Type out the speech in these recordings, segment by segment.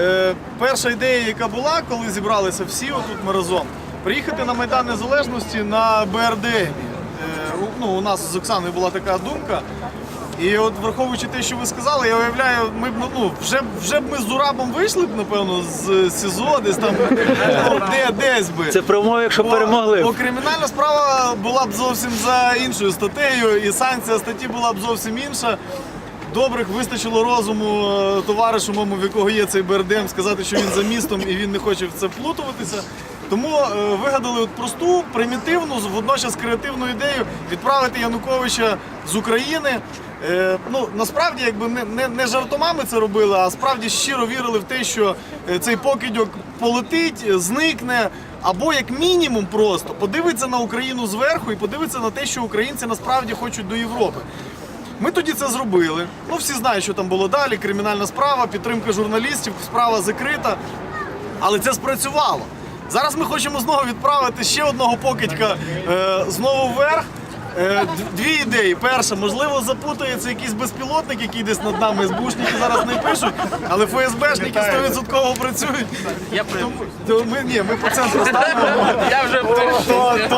Е, перша ідея, яка була, коли зібралися всі отут ми разом, приїхати на Майдан Незалежності на БРД. Е, ну, у нас з Оксаною була така думка. І от враховуючи те, що ви сказали, я уявляю, ми б ну вже б вже б ми з Зурабом вийшли б, напевно, з СІЗО, десь там ну, де десь би. Це про умови, якщо Бо- перемогли. Бо кримінальна справа була б зовсім за іншою статтею, і санкція статті була б зовсім інша. Добрих вистачило розуму е, товаришу моєму, в якого є цей БРДМ, сказати, що він за містом і він не хоче в це вплутуватися. Тому е, вигадали от просту, примітивну, водночас креативну ідею відправити Януковича з України. Е, ну насправді, якби не, не, не жартома це робили, а справді щиро вірили в те, що е, цей покидьок полетить, зникне, або як мінімум просто подивиться на Україну зверху і подивиться на те, що українці насправді хочуть до Європи. Ми тоді це зробили. Ну всі знають, що там було далі. Кримінальна справа, підтримка журналістів, справа закрита. Але це спрацювало. Зараз ми хочемо знову відправити ще одного покидька е, знову вверх. Е, дві ідеї. Перша, можливо, запутається якийсь безпілотник, який десь над нами СБУшники зараз не пишуть, але ФСБшники 100% працюють. Я Тому- то ми ні, ми по центру ставимо. Я вже То, то, це, то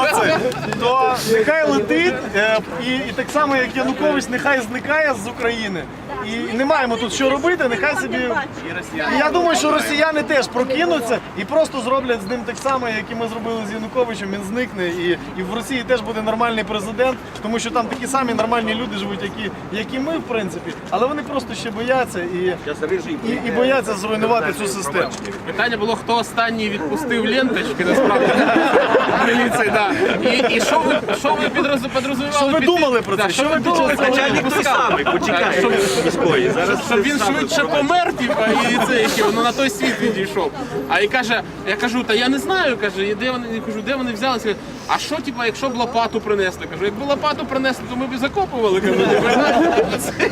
нехай летить, е, і, і так само як Янукович, нехай зникає з України. І не маємо тут що робити, нехай собі. І я думаю, що росіяни теж прокинуться і просто зроблять з ним так само, як і ми зробили з Януковичем. Він зникне, і, і в Росії теж буде нормальний президент, тому що там такі самі нормальні люди живуть, які, як і ми, в принципі, але вони просто ще бояться і, і, і бояться зруйнувати цю систему. Питання було, хто останній відпустив ленточки, насправді. Міліції, да. І, і що ви, що ви підроз- підрозумівали? Що ви думали про це? Що ви думали? Начальник самий, почекай, Щоб- Зараз Щоб він швидше помер, типа, і це яке, ну на той світ відійшов. А і каже, я кажу, та я не знаю, каже, і де вони я кажу, де вони взялися? Каже, А що, типа, якщо б лопату принесли? Кажу, якби лопату принесли, то ми б і закопували. Кажу, Це-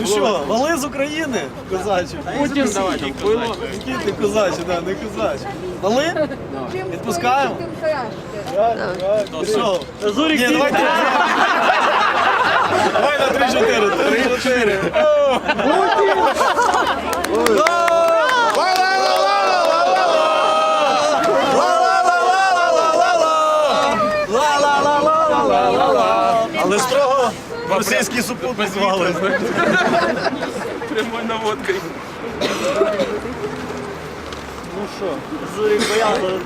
Ну що, вали з України, козачі. Путін, давай, там, пило. Які ти козачі, да, не козачі. Вали? Відпускаємо? Ну що? Ні. Давай на 3-4. 3-4. Але строго російський супутник звали. Прямой наводкою. Зурик боявся.